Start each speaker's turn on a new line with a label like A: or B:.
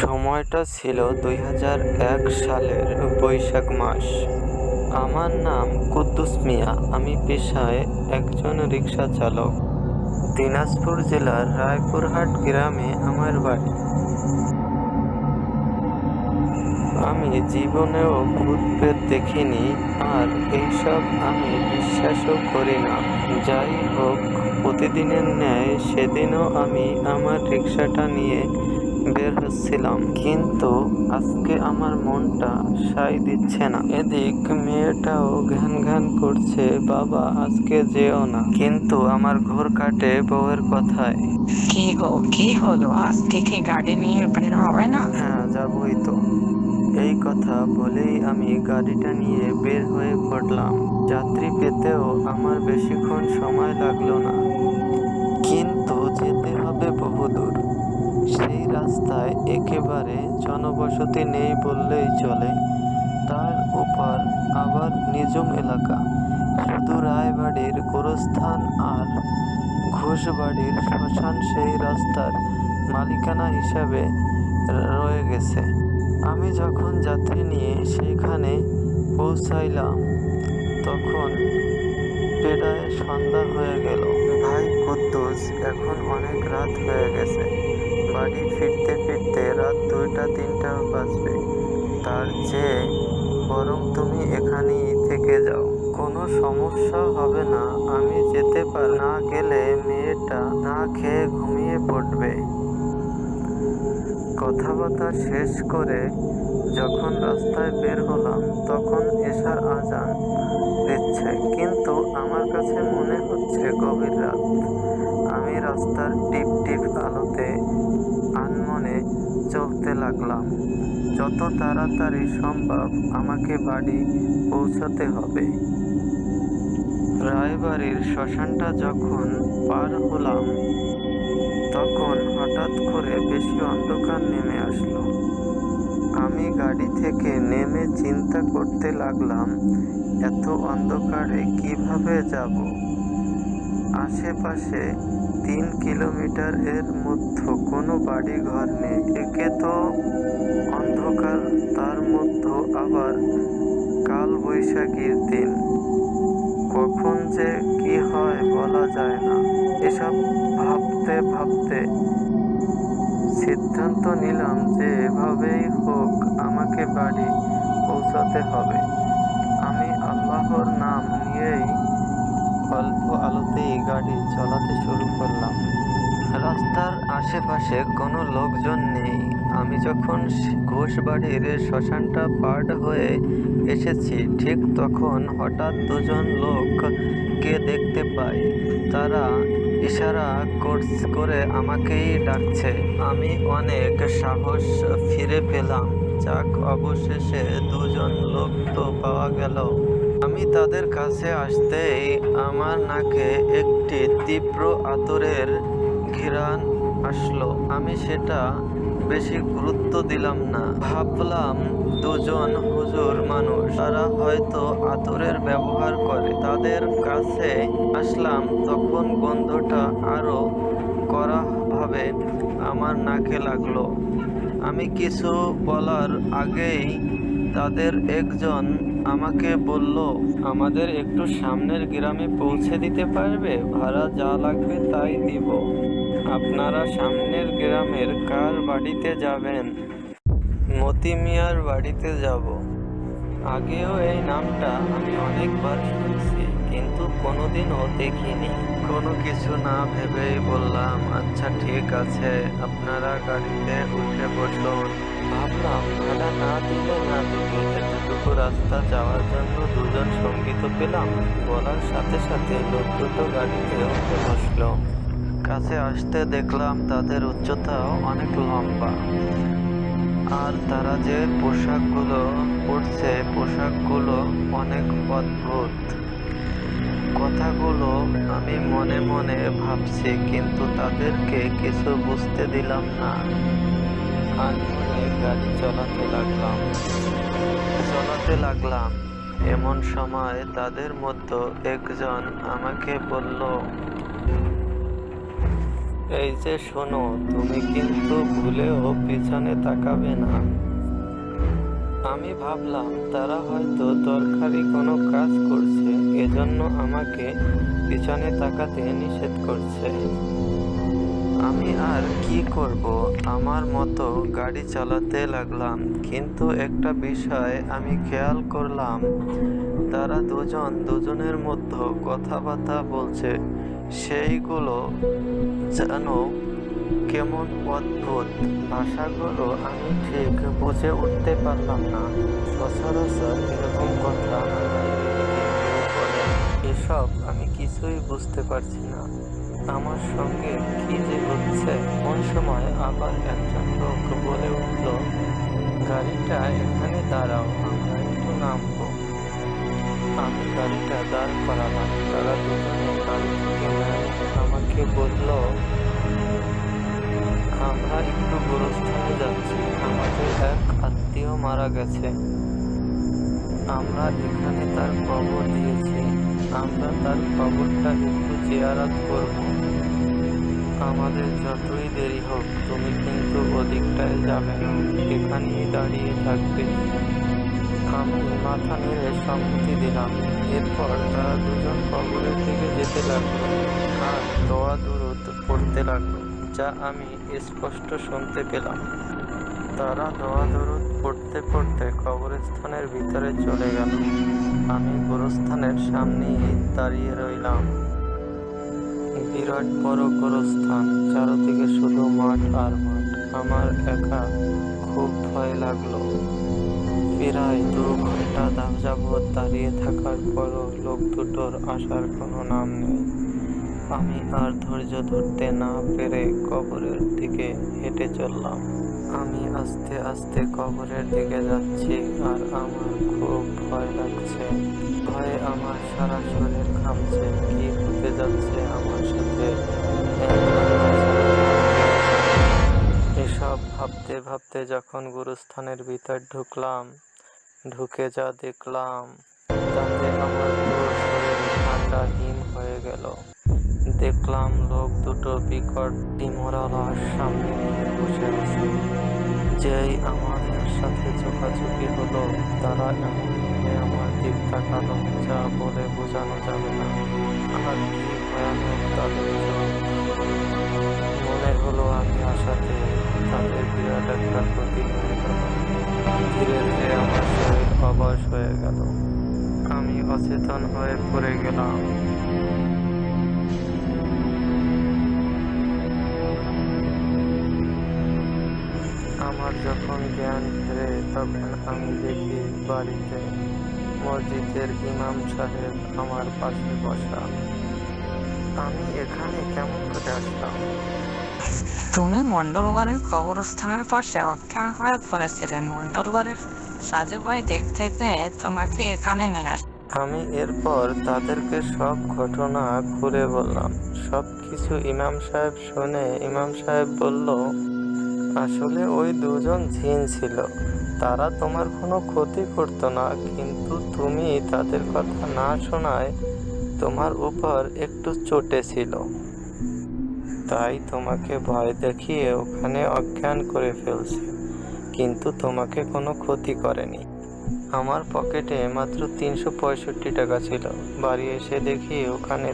A: সময়টা ছিল দুই হাজার এক সালের বৈশাখ মাস। আমার নাম কুদ্দুস মিয়া। আমি পেশায় একজন রিক্সা চালক। দিনাজপুর জেলার রায়পুরহাট গ্রামে আমার বাড়ি। আমি জীবনেও ভূত প্রেত দেখিনি, আর এইসব আমি বিশ্বাসও করি না। যাই হোক, প্রতিদিনের ন্যায় সেদিনও আমি আমার রিক্সাটা নিয়ে বের হচ্ছিলাম কিন্তু আজকে আমার মনটা সাই দিচ্ছে না। এদিক মেয়েটাও ঘ্যান ঘ্যান করছে বাবা আজকে যেও না। কিন্তু আমার ঘোর কাটে বউয়ের কথায়।
B: কি গো কি হলো? আজকে কি গাড়ি নিয়ে বের হবে না?
A: হ্যাঁ যাবই তো। এই কথা বলেই আমি গাড়িটা নিয়ে বের হয়ে পড়লাম। যাত্রী পেতেও আমার বেশিক্ষণ সময় লাগল না। কিন্তু সেই রাস্তায় একেবারে জনবসতি নেই বললেই চলে। তার উপর আবার নিজম এলাকা। শুধু রায়বাড়ির গোরস্থান আর ঘোষবাড়ির শ্মশান সেই রাস্তার মালিকানা হিসাবে রয়ে গেছে। আমি যখন যাত্রী নিয়ে সেখানে পৌঁছাইলাম, তখন পেড়ায় সন্ধ্যা হয়ে গেল। ভাই কুদ্দুস, এখন অনেক রাত হয়ে গেছে। বাড়ি ফিরতে ফিরতে রাত দুইটা, তিনটা বাজবে। তার চেয়ে বরং তুমি এখানেই থেকে যাও। কোনো সমস্যা হবে না। আমি যেতে পার না গেলে মেয়েটা না খেয়ে ঘুমিয়ে পড়বে। কথাবার্তা শেষ করে যখন রাস্তায় বের হলাম, তখন এশার আজান দিচ্ছে। কিন্তু আমার কাছে মনে হচ্ছে গভীর রাত। আমি রাস্তার টিপ টিপ আলোতে আনমনে চলতে লাগলাম। যত তাড়াতাড়ি সম্ভব আমাকে বাড়ি পৌঁছাতে হবে। রায়বাড়ির শ্মশানটা যখন পার হলাম তখন হঠাৎ করে বেশি অন্ধকার নেমে আসলো। আমি গাড়ি থেকে নেমে চিন্তা করতে লাগলাম, এত অন্ধকারে কীভাবে যাব? আশেপাশে তিন কিলোমিটার এর মধ্যে কোনো বাড়ি ঘর নেই, একে তো অন্ধকার, তার মধ্যে আবার কাল বৈশাখীর দিন। কখন যে কি হয় বলা যায় না। এসব ভাবতে ভাবতে সিদ্ধান্ত নিলাম যে এভাবেই হোক আমাকে বাড়ি পৌঁছাতে হবে। আমি আল্লাহর নাম নিয়েই অল্প আলোতেই গাড়ি চালাতে শুরু করলাম। রাস্তার আশেপাশে কোনো লোকজন নেই। আমি যখন ঘোষবাড়ির শ্মশানটা পার হয়ে এসেছি, ঠিক তখন হঠাৎ দুজন লোককে দেখতে পাই। তারা ইশারা করছ- করে আমাকেই ডাকছে। আমি অনেক সাহস ফিরে পেলাম। যাক, অবশেষে দুজন লোক তো পাওয়া গেল। আমি তাদের কাছে আসতেই আমার নাকে একটি তীব্র আতরের ঘিরান আসলো। আমি সেটা বেশি গুরুত্ব দিলাম না। ভাবলাম দুজন হুজুর মানুষ, তারা হয়তো আতরের ব্যবহার করে। তাদের কাছে আসলাম, তখন গন্ধটা আরও করাভাবে আমার নাকে লাগল। আমি কিছু বলার আগেই তাদের একজন আমাকে বলল, আমাদের একটু সামনের গ্রামে পৌঁছে দিতে পারবে? ভাড়া যা লাগবে তাই দিব। আপনারা সামনের গ্রামের কার বাড়িতে যাবেন? মতি মিয়ার বাড়িতে যাব। আগেও এই নামটা আমি অনেকবার শুনছি, কিন্তু কোনোদিনও দেখিনি। কোনো কিছু না ভেবেই বললাম আচ্ছা ঠিক আছে। আপনারা গাড়িতে উঠে বসুন। ভাবলাম ভাড়া না দিলে না দিলে এতটুকু রাস্তা যাওয়ার জন্য দুজন সঙ্গী তো পেলাম। বলার সাথে সাথে লোক দুটো গাড়িতে উঠে বসল। কাছে আসতে দেখলাম তাদের উচ্চতাও অনেক লম্বা। আর তারা যে পোশাকগুলো পরছে, পোশাকগুলো অনেক অদ্ভুত। কথাগুলো আমি মনে মনে ভাবছি, কিন্তু তাদেরকে কিছু বুঝতে দিলাম না। আনমনে গাড়ি চালাতে লাগলাম। চালাতে লাগলাম। এমন সময় তাদের মধ্যে একজন আমাকে বলল, এই যে শোনো, তুমি কিন্তু ভুলেও পিছনে তাকাবে না। আমি ভাবলাম, তারা হয়তো দরকারি কোনো কাজ করছে, এজন্য আমাকে পিছনে তাকাতে নিষেধ করছে। আমি আর কি করব? আমার মতো গাড়ি চালাতে লাগলাম, কিন্তু একটা বিষয় আমি খেয়াল করলাম। তারা দুজন দুজনের মধ্যে কথাবার্তা বলছে, সেইগুলো যেন কেমন অদ্ভুত। ভাষাগুলো আমি ঠিক বুঝে উঠতে পারলাম না। সচরাচর এরকম কথা এসব আমি কিছুই বুঝতে পারছি না। আমার সঙ্গে কি যে হচ্ছে? কোন সময় আবার একজন লোক বলে উঠল, গাড়িটা এখানে দাঁড়াও, আমরা একটু নামবো। আমি গাড়িটা দাঁড় করালাম। তারা দুজনে গাড়ি আমাকে বলল, আমরা একটু গোরস্থানে যাচ্ছি। আমাদের এক আত্মীয় মারা গেছে। আমরা এখানে তার কবর দিয়েছি। আমরা তার কবরটা একটু জিয়ারাত করব। আমাদের যতই দেরি হোক, তুমি কিন্তু ওদিকটায় যাবে না। এখানেই দাঁড়িয়ে থাকবে। আমি মাথা নেড়ে সম্মতি দিলাম। এরপর তারা দুজন কবরের দিকে যেতে লাগল আর দোয়া দূরত পড়তে লাগল, যা আমি স্পষ্ট শুনতে পেলাম। তারা দোয়া দরুদ পড়তে পড়তে কবরস্থানের ভিতরে চলে গেল। আমি গোরস্থানের সামনেই দাঁড়িয়ে রইলাম। বিরাট বড় গোরস্থান, চারদিকে শুধু মাঠ আর মাঠ। আমার একা খুব ভয় লাগল। প্রায় দু ঘণ্টা যাবৎ দাঁড়িয়ে থাকার পরও লোক দুটোর আসার কোনো নাম নেই। আমি আর ধৈর্য ধরতে না পেরে কবরের দিকে হেঁটে চললাম। আমি আস্তে আস্তে কবরের দিকে যাচ্ছি আর আমার খুব ভয় লাগছে। ভয়ে আমার সারা শরীর ঘামছে। কি হতে যাচ্ছে আমার সাথে। এসব ভাবতে ভাবতে যখন গুরুস্থানের ভিতর ঢুকলাম, ঢুকে যা দেখলাম, তাতে আমার পুরো শরীর ঠান্ডা হিম হয়ে গেল। দেখলাম লোক দুটো বিকট ডিমরা লাশ সামনে বসে আছে। যেই আমাদের সাথে চোখাচোখি হলো, তারা এমন আমার দিক তাকালো যা বলে বোঝানো যাবে না। আর কি ভয়ানক তাদের মনে হলো আমি আসাতে তাদের বিরাট একটা ক্ষতি হয়ে গেল ধীরে ধীরে আমার শরীর অবশ হয়ে গেল। আমি অচেতন হয়ে পড়ে গেলাম। যখন জ্ঞান ফেরে তখন আমি দেখি বাড়িতে মসজিদের ইমাম সাহেব আমার পাশে বসা। আমি এখানে কেমন করে আসলাম?
B: তুমি মন্ডলবাড়ির কবরস্থানের পাশে অজ্ঞান হয়ে পড়েছিলেন মন্ডলবাড়ির সাজু ভাই দেখতে তোমাকে এখানে নিয়ে।
A: আমি এরপর তাদেরকে সব ঘটনা খুলে বললাম। সব কিছু ইমাম সাহেব শুনে ইমাম সাহেব বলল আসলে ওই দুজন জিন ছিল। তারা তোমার কোনো ক্ষতি করতো না, কিন্তু তুমি তাদের কথা না শোনায় তোমার উপর একটু চটে ছিল। তাই তোমাকে ভয় দেখিয়ে ওখানে অজ্ঞান করে ফেলছে, কিন্তু তোমাকে কোনো ক্ষতি করেনি। আমার পকেটে মাত্র তিনশো পঁয়ষট্টি টাকা ছিল। বাড়ি এসে দেখি ওখানে